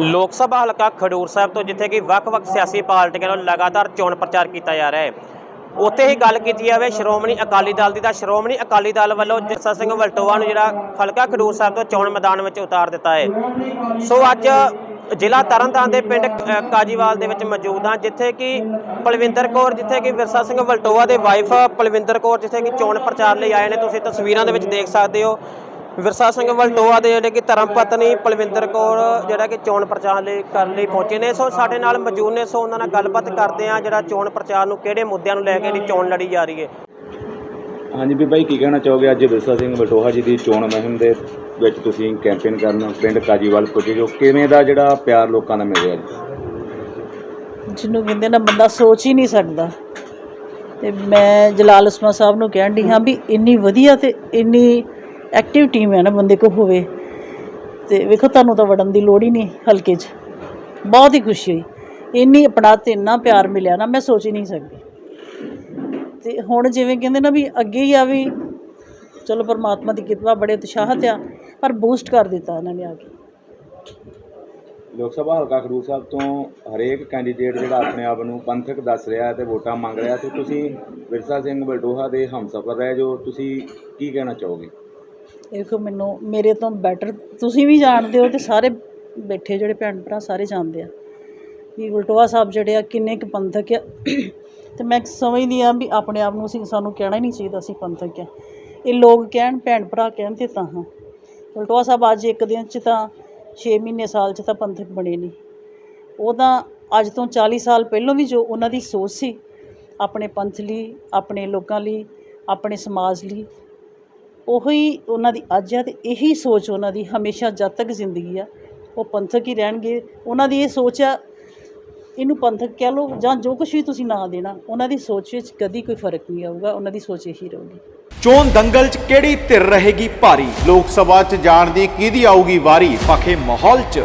ਲੋਕ ਸਭਾ ਹਲਕਾ ਖਡੂਰ ਸਾਹਿਬ ਤੋਂ, ਜਿੱਥੇ ਕਿ ਵੱਖ-ਵੱਖ ਸਿਆਸੀ ਪਾਰਟੀਆਂ ਵੱਲੋਂ ਲਗਾਤਾਰ ਚੋਣ ਪ੍ਰਚਾਰ ਕੀਤਾ ਜਾ ਰਿਹਾ ਹੈ। ਉੱਥੇ ਹੀ ਗੱਲ ਕੀਤੀ ਜਾਵੇ, ਸ਼੍ਰੋਮਣੀ ਅਕਾਲੀ ਦਲ ਦੀ, ਤਾਂ ਸ਼੍ਰੋਮਣੀ ਅਕਾਲੀ ਦਲ ਵੱਲੋਂ ਜੱਸਾ ਸਿੰਘ ਵਲਟੋਆ ਨੂੰ ਜਿਹੜਾ ਹਲਕਾ ਖਡੂਰ ਸਾਹਿਬ ਤੋਂ ਚੋਣ ਮੈਦਾਨ ਵਿੱਚ ਉਤਾਰ ਦਿੱਤਾ ਹੈ। ਸੋ ਅੱਜ ਜ਼ਿਲ੍ਹਾ ਤਰਨਤਾਰਨ ਦੇ ਪਿੰਡ ਕਾਜੀਵਾਲ ਦੇ ਵਿੱਚ ਮੌਜੂਦ ਹਾਂ, ਜਿੱਥੇ ਕਿ ਪਲਵਿੰਦਰ ਕੌਰ, ਜਿੱਥੇ ਕਿ ਵਿਰਸਾ ਸਿੰਘ ਵਲਟੋਆ ਦੇ ਵਾਈਫ ਪਲਵਿੰਦਰ ਕੌਰ, ਜਿੱਥੇ ਕਿ ਚੋਣ ਪ੍ਰਚਾਰ ਲਈ ਆਏ ਨੇ। ਤੁਸੀਂ ਤਸਵੀਰਾਂ ਦੇ ਵਿੱਚ ਦੇਖ ਸਕਦੇ ਹੋ ਵਿਰਸਾ ਸਿੰਘ ਵਲਟੋਆ ਦੇ ਜਿਹੜੇ ਕਿ ਧਰਮ ਪਤਨੀ ਪਲਵਿੰਦਰ ਕੌਰ ਜਿਹੜਾ ਕਿ ਚੋਣ ਪ੍ਰਚਾਰ ਲਈ ਕਰਨ ਲਈ ਪਹੁੰਚੇ ਨੇ। ਸੋ ਸਾਡੇ ਨਾਲ ਮੌਜੂਦ ਨੇ ਸੋ ਉਹਨਾਂ ਨਾਲ ਗੱਲਬਾਤ ਕਰਦੇ ਆ ਜਿਹੜਾ ਚੋਣ ਪ੍ਰਚਾਰ ਨੂੰ ਕਿਹੜੇ ਮੁੱਦਿਆਂ ਨੂੰ ਲੈ ਕੇ ਜਿਹੜੀ ਚੋਣ ਲੜੀ ਜਾ ਰਹੀ ਹੈ। ਹਾਂਜੀ ਵੀ ਬਾਈ ਕੀ ਕਹਿਣਾ ਚਾਹੋਗੇ? ਅੱਜ ਵਿਰਸਾ ਸਿੰਘ ਬਟੋਹਾ ਜੀ ਦੀ ਚੋਣ ਮੁਹਿੰਮ ਦੇ ਵਿੱਚ ਤੁਸੀਂ ਕੈਂਪੇਨ ਕਰਨ ਪਿੰਡ ਕਾਜੀਵਾਲ ਪੁੱਜੇ ਜੋ ਕਿਵੇਂ ਦਾ ਜਿਹੜਾ ਪਿਆਰ ਲੋਕਾਂ ਦਾ ਮਿਲ ਰਿਹਾ ਜੀ? ਜਿਹਨੂੰ ਕਹਿੰਦੇ ਨਾ ਬੰਦਾ ਸੋਚ ਹੀ ਨਹੀਂ ਸਕਦਾ। ਤੇ ਮੈਂ ਜਲਾਲ ਉਸਮਾ ਸਾਹਿਬ ਨੂੰ ਕਹਿਣ ਦੀ ਹਾਂ ਵੀ ਇੰਨੀ ਵਧੀਆ ਤੇ ਇੰਨੀ ਐਕਟਿਵ ਟੀਮ ਹੈ ਨਾ ਬੰਦੇ ਕੋ ਹੋਵੇ। ਤੇ ਵੇਖੋ, ਤੁਹਾਨੂੰ ਤਾਂ ਵੜਨ ਦੀ ਲੋੜ ਹੀ ਨਹੀਂ ਹਲਕੇ 'ਚ। ਬਹੁਤ ਹੀ ਖੁਸ਼ੀ ਹੋਈ। ਇੰਨੀ ਆਪਣਾ ਤੇ ਇੰਨਾ ਪਿਆਰ ਮਿਲਿਆ ਨਾ, ਮੈਂ ਸੋਚ ਹੀ ਨਹੀਂ ਸਕਦੀ। ਤੇ ਹੁਣ ਜਿਵੇਂ ਕਹਿੰਦੇ ਨਾ ਵੀ ਅੱਗੇ ਹੀ ਆ ਵੀ ਚਲੋ ਪਰਮਾਤਮਾ ਦੀ ਕਿਰਪਾ, ਬੜੇ ਉਤਸ਼ਾਹਤ ਆ, ਪਰ ਬੂਸਟ ਕਰ ਦਿੱਤਾ ਇਹਨਾਂ ਨੇ ਆ ਕੇ। ਲੋਕ ਸਭਾ ਹਲਕਾ ਖਡੂਰ ਸਾਹਿਬ ਤੋਂ ਹਰੇਕ ਕੈਂਡੀਡੇਟ ਜਿਹੜਾ ਆਪਣੇ ਆਪ ਨੂੰ ਪੰਥਕ ਦੱਸ ਰਿਹਾ ਹੈ ਤੇ ਵੋਟਾਂ ਮੰਗ ਰਿਹਾ ਤੇ ਤੁਸੀਂ ਵਿਰਸਾ ਸਿੰਘ ਬਲਟੋਹਾ ਦੇ ਹਮਸਫਰ ਰਹੇ ਜੋ ਤੁਸੀਂ ਕੀ ਕਹਿਣਾ ਚਾਹੋਗੇ? ਦੇਖੋ ਮੈਨੂੰ, ਮੇਰੇ ਤੋਂ ਬੈਟਰ ਤੁਸੀਂ ਵੀ ਜਾਣਦੇ ਹੋ ਤੇ ਸਾਰੇ ਬੈਠੇ ਜਿਹੜੇ ਭੈਣ ਭਰਾ ਸਾਰੇ ਜਾਣਦੇ ਆ। ਵੀ ਵਲਟੋਆ ਸਾਹਿਬ ਜਿਹੜੇ ਆ ਕਿੰਨੇ ਕੁ ਪੰਥਕ ਆ। ਤੇ ਮੈਂ ਸਮਝਦੀ ਆ ਵੀ ਆਪਣੇ ਆਪ ਨੂੰ ਅਸੀਂ, ਸਾਨੂੰ ਕਹਿਣਾ ਹੀ ਨਹੀਂ ਚਾਹੀਦਾ ਅਸੀਂ ਪੰਥਕ ਆ। ਇਹ ਲੋਕ ਕਹਿਣ, ਭੈਣ ਭਰਾ ਕਹਿਣ ਤੇ ਤਾਂ ਹਾਂ। ਵਲਟੋਆ ਸਾਹਿਬ ਅੱਜ ਇੱਕ ਦਿਨ ਚ ਤਾਂ 6 ਮਹੀਨੇ ਸਾਲ ਚ ਤਾਂ ਪੰਥਕ ਬਣੇ ਨਹੀਂ ਉਹ ਤਾਂ ਅੱਜ ਤੋਂ 40 ਸਾਲ ਪਹਿਲਾਂ ਵੀ ਜੋ ਉਹਨਾਂ ਦੀ ਸੋਚ ਸੀ, ਆਪਣੇ ਪੰਥ ਲਈ, ਆਪਣੇ ਲੋਕਾਂ ਲਈ, ਆਪਣੇ ਸਮਾਜ ਲਈ ਉਹੀ ਉਹਨਾਂ ਦੀ ਅੱਜ ਆ ਅਤੇ ਇਹੀ ਸੋਚ ਉਹਨਾਂ ਦੀ ਹਮੇਸ਼ਾ ਜਦ ਤੱਕ ਜ਼ਿੰਦਗੀ ਆ। ਉਹ ਪੰਥਕ ਹੀ ਰਹਿਣਗੇ। ਉਹਨਾਂ ਦੀ ਇਹ ਸੋਚ ਆ, ਇਹਨੂੰ ਪੰਥਕ ਕਹਿ ਲਓ ਜਾਂ ਜੋ ਕੁਝ ਵੀ ਤੁਸੀਂ ਨਾਂ ਦੇਣਾ, ਉਹਨਾਂ ਦੀ ਸੋਚ ਵਿੱਚ ਕਦੀ ਕੋਈ ਫ਼ਰਕ ਨਹੀਂ ਆਊਗਾ, ਉਹਨਾਂ ਦੀ ਸੋਚ ਇਹੀ ਰਹੂਗੀ। ਚੋਣ ਦੰਗਲ 'ਚ ਕਿਹੜੀ ਧਿਰ ਰਹੇਗੀ ਭਾਰੀ? ਲੋਕ ਸਭਾ 'ਚ ਜਾਣ ਦੀ ਕਿਹਦੀ ਆਊਗੀ ਵਾਰੀ? ਪਖੇ ਮਾਹੌਲ 'ਚ।